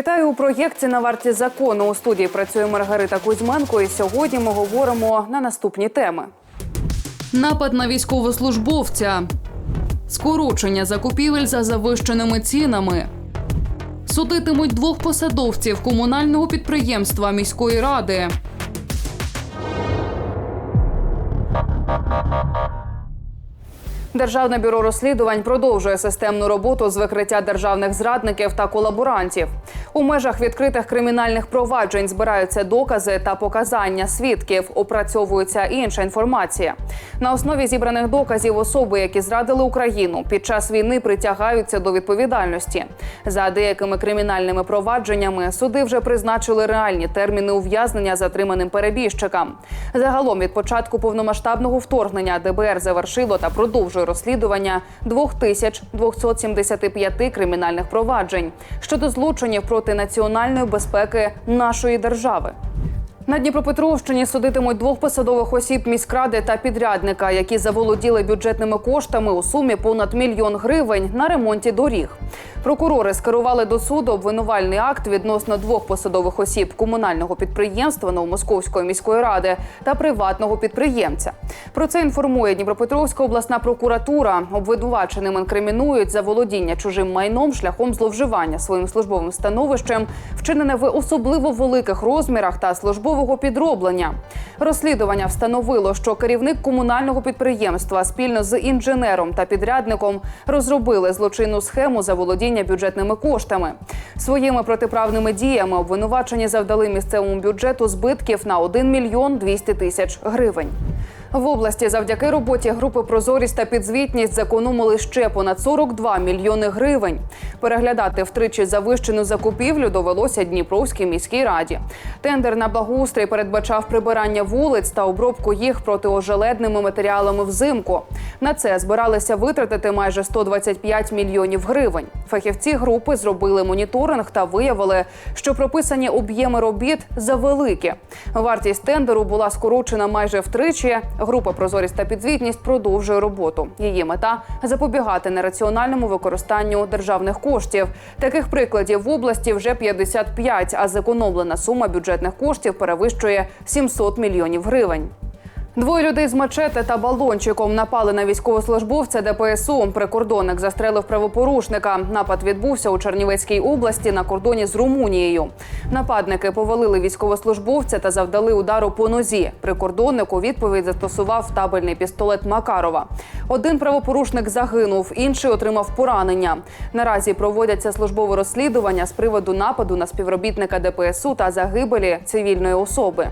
Вітаю у проєкті на варті закону. У студії працює Маргарита Кузьменко. І сьогодні ми говоримо на наступні теми. Напад на військовослужбовця, скорочення закупівель за завищеними цінами. Судитимуть двох посадовців комунального підприємства міської ради. Державне бюро розслідувань продовжує системну роботу з викриття державних зрадників та колаборантів. У межах відкритих кримінальних проваджень збираються докази та показання свідків. Опрацьовується інша інформація. На основі зібраних доказів особи, які зрадили Україну, під час війни притягаються до відповідальності. За деякими кримінальними провадженнями суди вже призначили реальні терміни ув'язнення затриманим перебіжчикам. Загалом від початку повномасштабного вторгнення ДБР завершило та продовжує розслідування 2275 кримінальних проваджень щодо злочинів проти національної безпеки нашої держави. На Дніпропетровщині судитимуть двох посадових осіб міськради та підрядника, які заволоділи бюджетними коштами у сумі понад мільйон гривень на ремонті доріг. Прокурори скерували до суду обвинувальний акт відносно двох посадових осіб комунального підприємства Новомосковської міської ради та приватного підприємця. Про це інформує Дніпропетровська обласна прокуратура. Обвинуваченим інкримінують за володіння чужим майном шляхом зловживання своїм службовим становищем, вчинене в особливо великих розмірах та службового підроблення. Розслідування встановило, що керівник комунального підприємства спільно з інженером та підрядником розробили злочинну схему за володіння бюджетними коштами. Своїми протиправними діями обвинувачені завдали місцевому бюджету збитків на 1 мільйон 200 тисяч гривень. В області завдяки роботі групи Прозорість та підзвітність зекономили ще понад 42 мільйони гривень. Переглядати втричі завищену закупівлю довелося Дніпровській міській раді. Тендер на благоустрій передбачав прибирання вулиць та обробку їх протиожеледними матеріалами взимку. На це збиралися витратити майже 125 мільйонів гривень. Фахівці групи зробили моніторинг та виявили, що прописані об'єми робіт завеликі. Вартість тендеру була скорочена майже втричі. Група Прозорість та підзвітність продовжує роботу. Її мета запобігати нераціональному використанню державних коштів. Таких прикладів в області вже 55, а зекономлена сума бюджетних коштів перевищує 700 мільйонів гривень. Двоє людей з мачете та балончиком напали на військовослужбовця ДПСУ. Прикордонник застрелив правопорушника. Напад відбувся у Чернівецькій області на кордоні з Румунією. Нападники повалили військовослужбовця та завдали удару по нозі. Прикордонник у відповідь застосував табельний пістолет Макарова. Один правопорушник загинув, інший отримав поранення. Наразі проводяться службове розслідування з приводу нападу на співробітника ДПСУ та загибелі цивільної особи.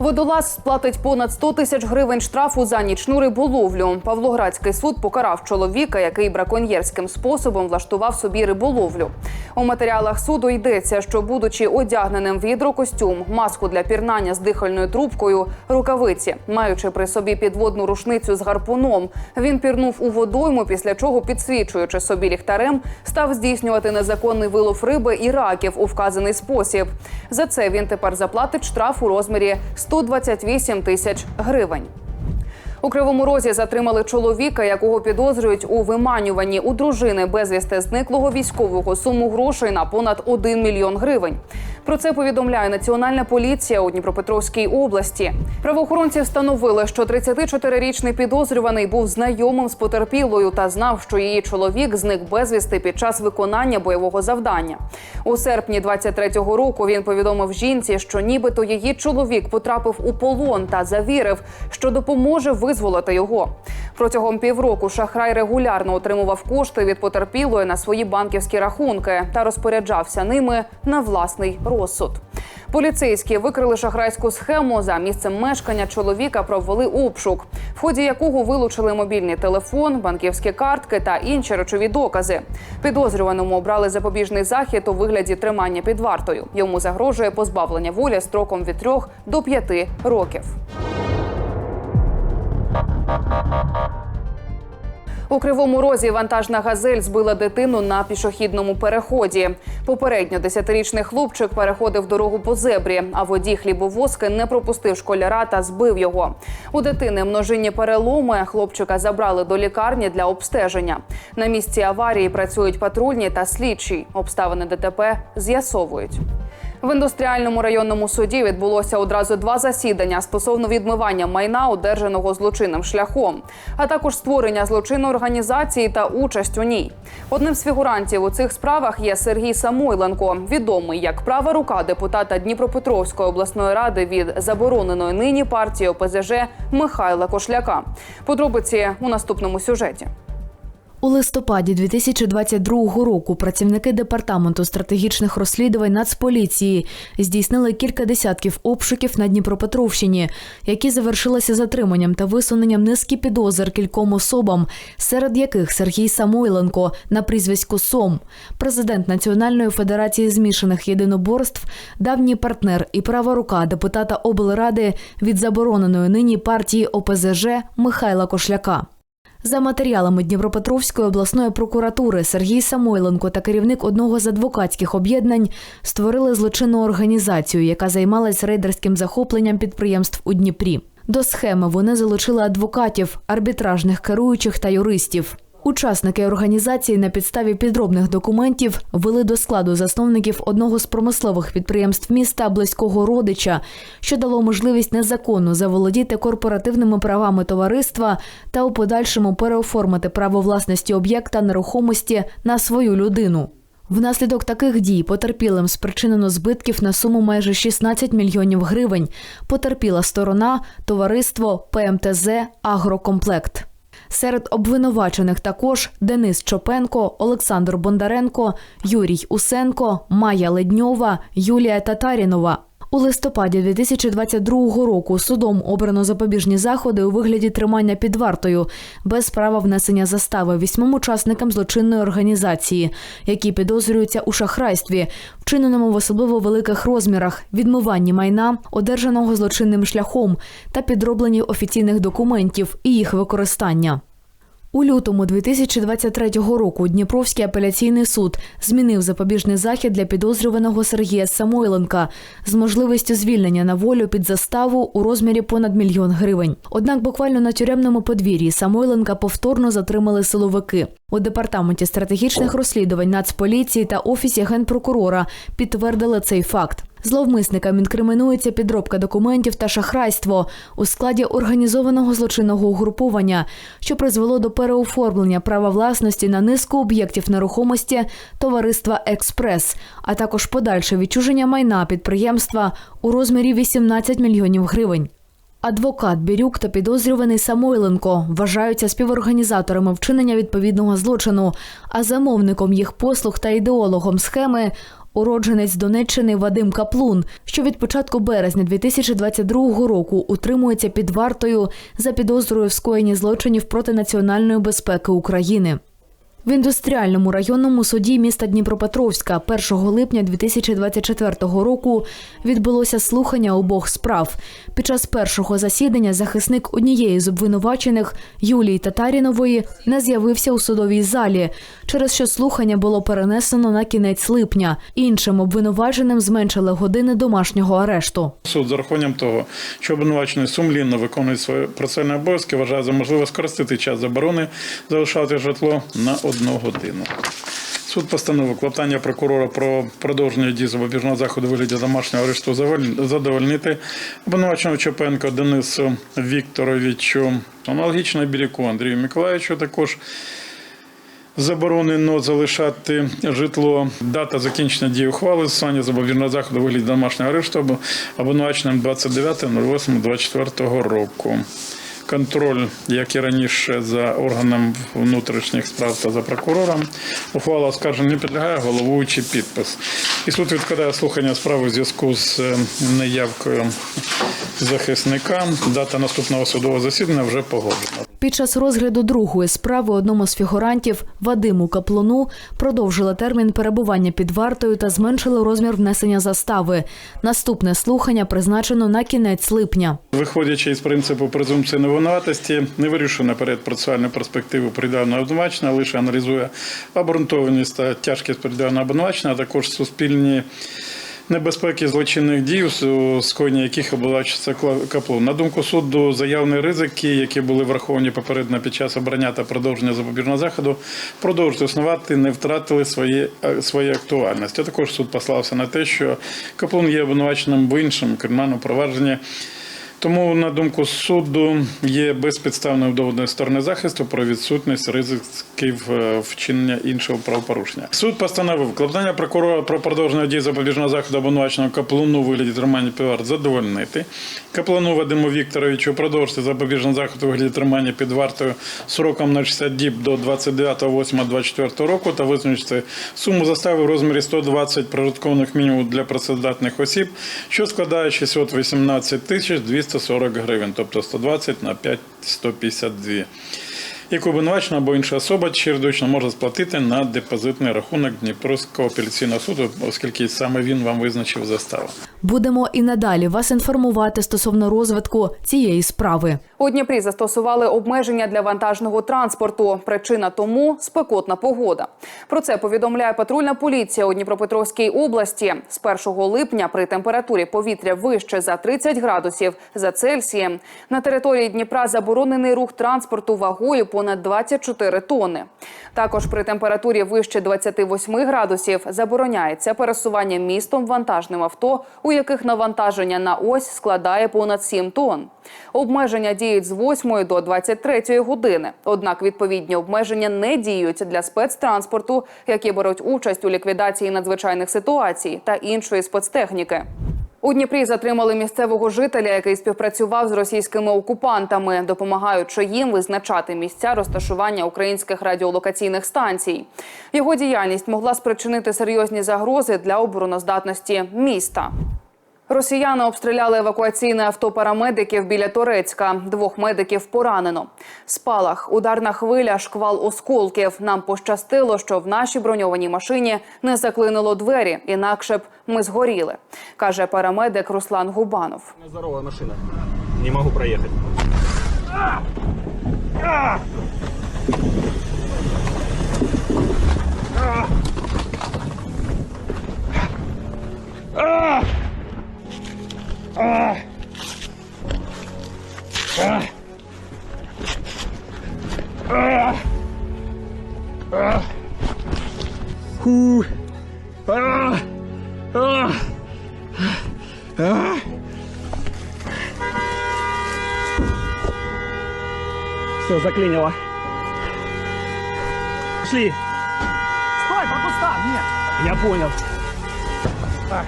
Водолаз сплатить понад 100 тисяч гривень штрафу за нічну риболовлю. Павлоградський суд покарав чоловіка, який браконьєрським способом влаштував собі риболовлю. У матеріалах суду йдеться, що, будучи одягненим в гідрокостюм, маску для пірнання з дихальною трубкою, рукавиці, маючи при собі підводну рушницю з гарпуном, він пірнув у водойму, після чого, підсвічуючи собі ліхтарем, став здійснювати незаконний вилов риби і раків у вказаний спосіб. За це він тепер заплатить штраф у розмірі 128 тисяч гривень. У Кривому Розі затримали чоловіка, якого підозрюють у виманюванні у дружини безвісти зниклого військового суму грошей на понад 1 мільйон гривень. Про це повідомляє Національна поліція у Дніпропетровській області. Правоохоронці встановили, що 34-річний підозрюваний був знайомим з потерпілою та знав, що її чоловік зник безвісти під час виконання бойового завдання. У серпні 23-го року він повідомив жінці, що нібито її чоловік потрапив у полон та завірив, що допоможе визволити його. Протягом півроку шахрай регулярно отримував кошти від потерпілої на свої банківські рахунки та розпоряджався ними на власний розсуд. Поліцейські викрили шахрайську схему. За місцем мешкання чоловіка провели обшук, в ході якого вилучили мобільний телефон, банківські картки та інші речові докази. Підозрюваному обрали запобіжний захід у вигляді тримання під вартою. Йому загрожує позбавлення волі строком від 3 до 5 років. У кривому розі вантажна газель збила дитину на пішохідному переході. Попередньо десятирічний хлопчик переходив дорогу по зебрі, а водій хлібовозки не пропустив школяра та збив його. У дитини множинні переломи хлопчика забрали до лікарні для обстеження. На місці аварії працюють патрульні та слідчі. Обставини ДТП з'ясовують. В індустріальному районному суді відбулося одразу два засідання стосовно відмивання майна, одержаного злочинним шляхом, а також створення злочинної організації та участь у ній. Одним з фігурантів у цих справах є Сергій Самойленко, відомий як права рука депутата Дніпропетровської обласної ради від забороненої нині партії ОПЗЖ Михайла Кошляка. Подробиці у наступному сюжеті. У листопаді 2022 року працівники департаменту стратегічних розслідувань Нацполіції здійснили кілька десятків обшуків на Дніпропетровщині, які завершилися затриманням та висуненням низки підозр кільком особам, серед яких Сергій Самойленко на прізвисько Сом, президент Національної федерації змішаних єдиноборств, давній партнер і права рука депутата облради від забороненої нині партії ОПЗЖ Михайла Кошляка. За матеріалами Дніпропетровської обласної прокуратури Сергій Самойленко та керівник одного з адвокатських об'єднань створили злочинну організацію, яка займалась рейдерським захопленням підприємств у Дніпрі. До схеми вони залучили адвокатів, арбітражних керуючих та юристів. Учасники організації на підставі підробних документів ввели до складу засновників одного з промислових підприємств міста близького родича, що дало можливість незаконно заволодіти корпоративними правами товариства та у подальшому переоформити право власності об'єкта нерухомості на свою людину. Внаслідок таких дій потерпілим спричинено збитків на суму майже 16 мільйонів гривень. Потерпіла сторона товариство ПМТЗ Агрокомплект. Серед обвинувачених також Денис Чопенко, Олександр Бондаренко, Юрій Усенко, Майя Ледньова, Юлія Татарінова. У листопаді 2022 року судом обрано запобіжні заходи у вигляді тримання під вартою без права внесення застави вісьмом учасникам злочинної організації, які підозрюються у шахрайстві, вчиненому в особливо великих розмірах, відмиванні майна, одержаного злочинним шляхом та підробленні офіційних документів і їх використання. У лютому 2023 року Дніпровський апеляційний суд змінив запобіжний захід для підозрюваного Сергія Самойленка з можливістю звільнення на волю під заставу у розмірі понад мільйон гривень. Однак буквально на тюремному подвір'ї Самойленка повторно затримали силовики. У департаменті стратегічних розслідувань Нацполіції та офісі генпрокурора підтвердили цей факт. Зловмисникам інкримінується підробка документів та шахрайство у складі організованого злочинного угруповання, що призвело до переоформлення права власності на низку об'єктів нерухомості товариства Експрес, а також подальше відчуження майна підприємства у розмірі 18 мільйонів гривень. Адвокат Бірюк та підозрюваний Самойленко вважаються співорганізаторами вчинення відповідного злочину, а замовником їх послуг та ідеологом схеми уродженець Донеччини Вадим Каплун, що від початку березня 2022 року утримується під вартою за підозрою в скоєнні злочинів проти національної безпеки України. В індустріальному районному суді міста Дніпропетровська 1 липня 2024 року відбулося слухання обох справ. Під час першого засідання захисник однієї з обвинувачених Юлії Татарінової не з'явився у судовій залі, через що слухання було перенесено на кінець липня. Іншим обвинуваченим зменшили години домашнього арешту. Суд з урахуванням того, що обвинувачений сумлінно виконує свої процесуальні обов'язки, вважає за можливе скоротити час заборони залишати житло на одну годину. Суд постановив клопотання прокурора про продовження дії запобіжного заходу вигляді домашнього арешту задовольнити обвинуваченого Чопенко Денису Вікторовичу, аналогічно Біряку Андрію Миколаївичу також Заборонено залишати житло. Дата закінчення дії ухвали застосування запобіжного заходу вигляді домашнього арешту обвинуваченим 29.08.24 року. Контроль, як і раніше, за органом внутрішніх справ та за прокурором. Ухвала оскарження не підлягає, головуючий підпис. І суд відкладає слухання справи в зв'язку з е, неявкою захисника. Дата наступного судового засідання вже погоджена. Під час розгляду другої справи одному з фігурантів Вадиму Каплуну продовжили термін перебування під вартою та зменшили розмір внесення застави. Наступне слухання призначено на кінець липня. Виходячи із принципу презумпції невинуватості, не вирішує наперед процесуальну перспективу придавного обвинувачення, лише аналізує обґрунтованість та тяжкість придавного обвинувачення, а також суспільні небезпеки злочинних дій, скоєння яких обвинувачується Каплун. На думку суду, заявні ризики, які були враховані попередньо під час обрання та продовження запобіжного заходу, продовжують існувати, не втратили свої, свої актуальності. Також суд послався на те, що Каплун є обвинуваченим в іншому кримінальному провадженні. Тому, на думку суду, є безпідставною доводною сторони захисту про відсутність ризиків е, вчинення іншого правопорушення. Суд постановив клопотання прокурора про продовження дії запобіжного заходу обвинуваченого Каплуну вигляді тримання під задовольнити. Каплуну Вадиму Вікторовичу продовжити запобіжний заход у вигляді тримання під вартою сроком на 60 діб до 29.08.24 року та визначити суму застави в розмірі 120 прожиткових мінімумів для працездатних осіб, що складає 618 тисяч 240 гривень, тобто 120 на 5 152 яку обвинувачена або інша особа чередочно може сплатити на депозитний рахунок Дніпровського апеляційного суду, оскільки саме він вам визначив заставу. Будемо і надалі вас інформувати стосовно розвитку цієї справи. У Дніпрі застосували обмеження для вантажного транспорту. Причина тому спекотна погода. Про це повідомляє патрульна поліція у Дніпропетровській області. З 1 липня при температурі повітря вище за 30 градусів за Цельсієм на території Дніпра заборонений рух транспорту вагою понад 24 тонни. Також при температурі вище 28 градусів забороняється пересування містом вантажним авто, у яких навантаження на ось складає понад 7 тонн. Обмеження діють з 8 до 23 години. Однак відповідні обмеження не діють для спецтранспорту, які беруть участь у ліквідації надзвичайних ситуацій та іншої спецтехніки. У Дніпрі затримали місцевого жителя, який співпрацював з російськими окупантами, допомагаючи їм визначати місця розташування українських радіолокаційних станцій. Його діяльність могла спричинити серйозні загрози для обороноздатності міста. Росіяни обстріляли евакуаційне авто парамедиків біля Турецька. Двох медиків поранено. Спалах, ударна хвиля, шквал осколків. Нам пощастило, що в нашій броньованій машині не заклинило двері, інакше б ми згоріли, каже парамедик Руслан Губанов. Здоровая машина. Не могу проехать. Фу. А! А! А! Все, заклинило. Шли. Стой, пропуста, нет. Я понял. Так.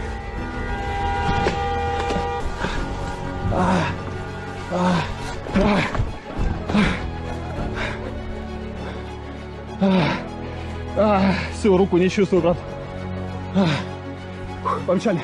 Все, руку не чувствую, брат. Помчали.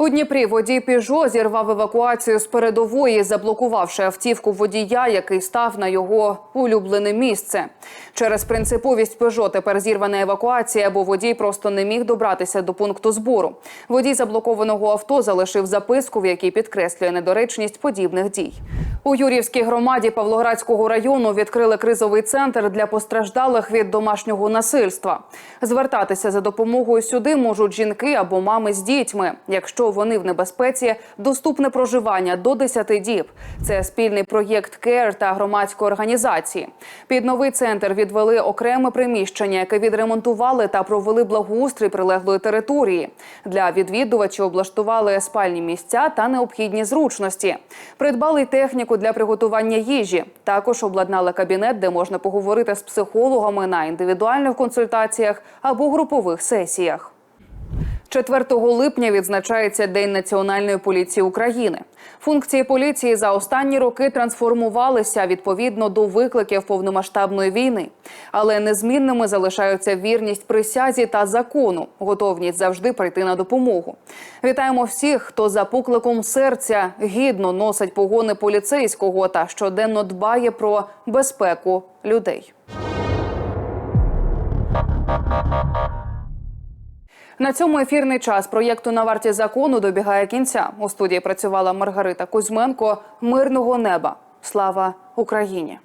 У Дніпрі водій Піжо зірвав евакуацію з передової, заблокувавши автівку водія, який став на його улюблене місце. Через принциповість Пежо тепер зірвана евакуація, бо водій просто не міг добратися до пункту збору. Водій заблокованого авто залишив записку, в якій підкреслює недоречність подібних дій. У Юрівській громаді Павлоградського району відкрили кризовий центр для постраждалих від домашнього насильства. Звертатися за допомогою сюди можуть жінки або мами з дітьми, якщо вони в небезпеці, доступне проживання до 10 діб. Це спільний проєкт КЕР та громадської організації. Під новий центр відвели окреме приміщення, яке відремонтували та провели благоустрій прилеглої території. Для відвідувачів облаштували спальні місця та необхідні зручності. Придбали техніку для приготування їжі. Також обладнали кабінет, де можна поговорити з психологами на індивідуальних консультаціях або групових сесіях. 4 липня відзначається День Національної поліції України. Функції поліції за останні роки трансформувалися відповідно до викликів повномасштабної війни, але незмінними залишаються вірність присязі та закону, готовність завжди прийти на допомогу. Вітаємо всіх, хто за покликом серця гідно носить погони поліцейського та щоденно дбає про безпеку людей. На цьому ефірний час проєкту на варті закону добігає кінця. У студії працювала Маргарита Кузьменко. Мирного неба. Слава Україні!